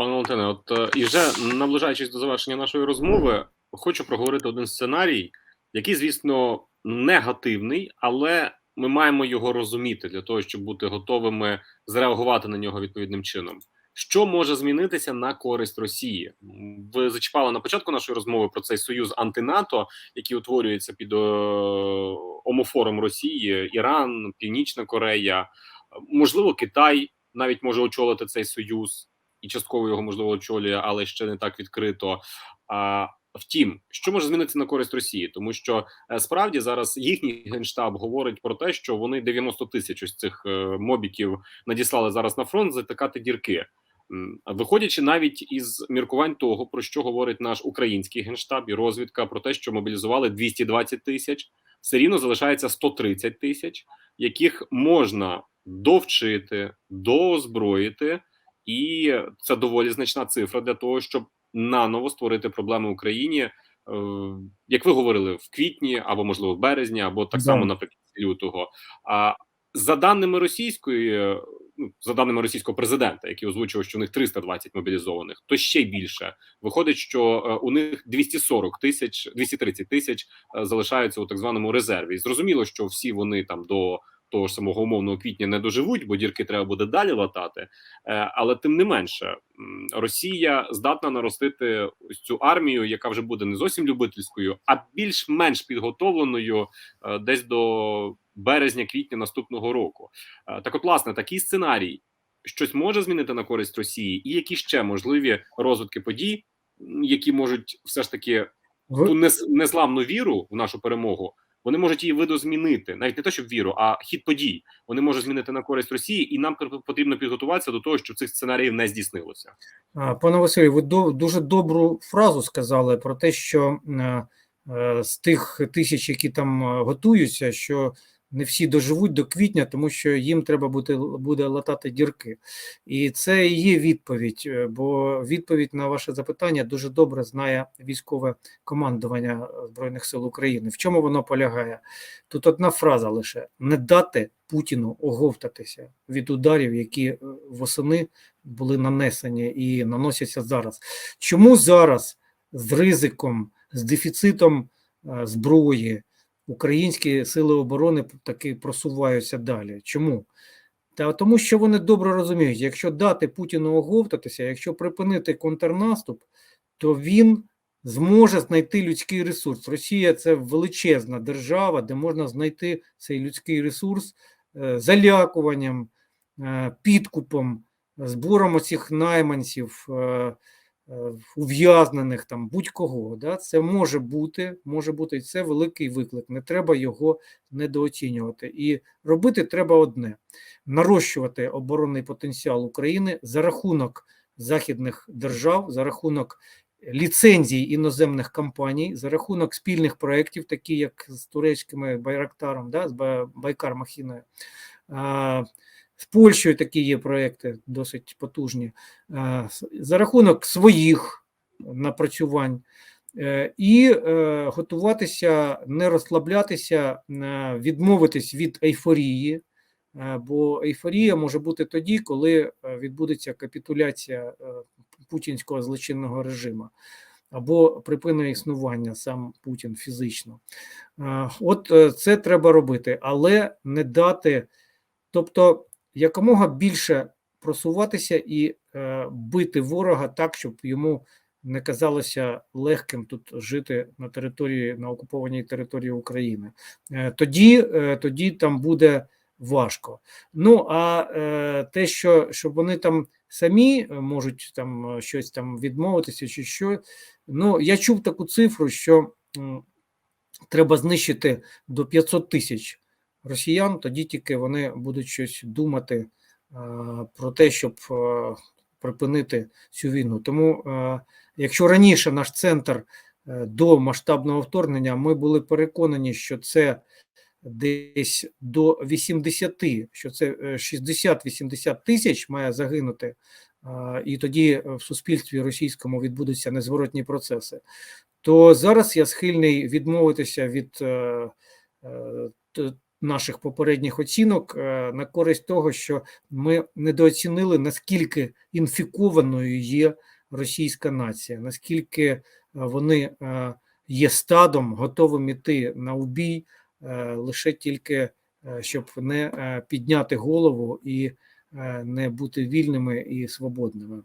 Пане Валентине, от е, і вже наближаючись до завершення нашої розмови, хочу проговорити один сценарій, який, звісно, негативний, але ми маємо його розуміти для того, щоб бути готовими зреагувати на нього відповідним чином. Що може змінитися на користь Росії? Ви зачіпали на початку нашої розмови про цей союз антинато, який утворюється під е, омофором Росії, Іран, Північна Корея, можливо, Китай навіть може очолити цей союз і частково його можливо очолює, але ще не так відкрито. А втім, що може змінитися на користь Росії, тому що е, справді зараз їхній генштаб говорить про те, що вони 90 тисяч ось цих е, мобіків надіслали зараз на фронт затикати дірки. Виходячи навіть із міркувань того, про що говорить наш український генштаб і розвідка, про те, що мобілізували 220 тисяч, все рівно залишається 130 тисяч, яких можна довчити, доозброїти, і це доволі значна цифра для того, щоб наново створити проблеми Україні, е, як ви говорили, в квітні або можливо в березні, або так само наприкінці лютого. А за даними російської, ну за даними російського президента, який озвучував, що у них 320 мобілізованих, то ще більше виходить, що е, у них 240 тисяч, 230 тисяч е, залишаються у так званому резерві. І зрозуміло, що всі вони там до того ж самого умовного квітня не доживуть, бо дірки треба буде далі латати. Е, але тим не менше, Росія здатна наростити ось цю армію, яка вже буде не зовсім любительською, а більш-менш підготовленою е, десь до березня-квітня наступного року. Е, Так, от, власне, такий сценарій щось може змінити на користь Росії, і які ще можливі розвитки подій, які можуть все ж таки ту нез- незламну віру в нашу перемогу. Вони можуть її видозмінити, навіть не те, щоб віру, а хід подій. Вони можуть змінити на користь Росії, і нам потрібно підготуватися до того, щоб цих сценаріїв не здійснилося. Пане Василю, ви дуже добру фразу сказали про те, що е, е, з тих тисяч, які там е, готуються, що не всі доживуть до квітня, тому що їм треба буде, буде латати дірки. І це і є відповідь, е, бо відповідь на ваше запитання дуже добре знає військове командування Збройних сил України. В чому воно полягає? Тут одна фраза лише: не дати Путіну оговтатися від ударів, які е, восени були нанесені і наносяться зараз. Чому зараз з ризиком, з дефіцитом е, зброї українські сили оборони таки просуваються далі? Чому? Та тому, що вони добре розуміють, якщо дати Путіну оговтатися, якщо припинити контрнаступ, то він зможе знайти людський ресурс. Росія це величезна держава, де можна знайти цей людський ресурс е, залякуванням, е, підкупом, збором оцих найманців, е, ув'язнених там будь-кого. Да? Це може бути, може бути, і це великий виклик. Не треба його недооцінювати. І робити треба одне: нарощувати оборонний потенціал України за рахунок західних держав, за рахунок ліцензій іноземних компаній, за рахунок спільних проєктів, такі як з турецькими Байрактаром, да, з Ба- Байкар Махіною. З Польщею такі є проекти досить потужні, Е, за рахунок своїх напрацювань е, і е, готуватися, не розслаблятися, відмовитись від ейфорії, бо ейфорія може бути тоді, коли відбудеться капітуляція путінського злочинного режиму. Або припинення існування сам Путін фізично. От це треба робити, але не дати, тобто якомога більше просуватися і е, бити ворога так, щоб йому не казалося легким тут жити на території на окупованій території України. Е, тоді, е, тоді там буде важко. Ну а е, те, що щоб вони там самі е, можуть там е, щось там відмовитися, чи що, ну я чув таку цифру, що м, треба знищити до 500 тисяч росіян, тоді тільки вони будуть щось думати е, про те, щоб е, припинити цю війну. Тому, е, якщо раніше наш центр до масштабного вторгнення, ми були переконані, що це десь до 80, що це е, 60-80 тисяч має загинути, і тоді в суспільстві російському відбудуться незворотні процеси. То зараз я схильний відмовитися від наших попередніх оцінок е, на користь того, що ми недооцінили наскільки інфікованою є російська нація, наскільки е, вони е, є стадом, готовим іти на убій лише тільки щоб не підняти голову і не бути вільними і свободними.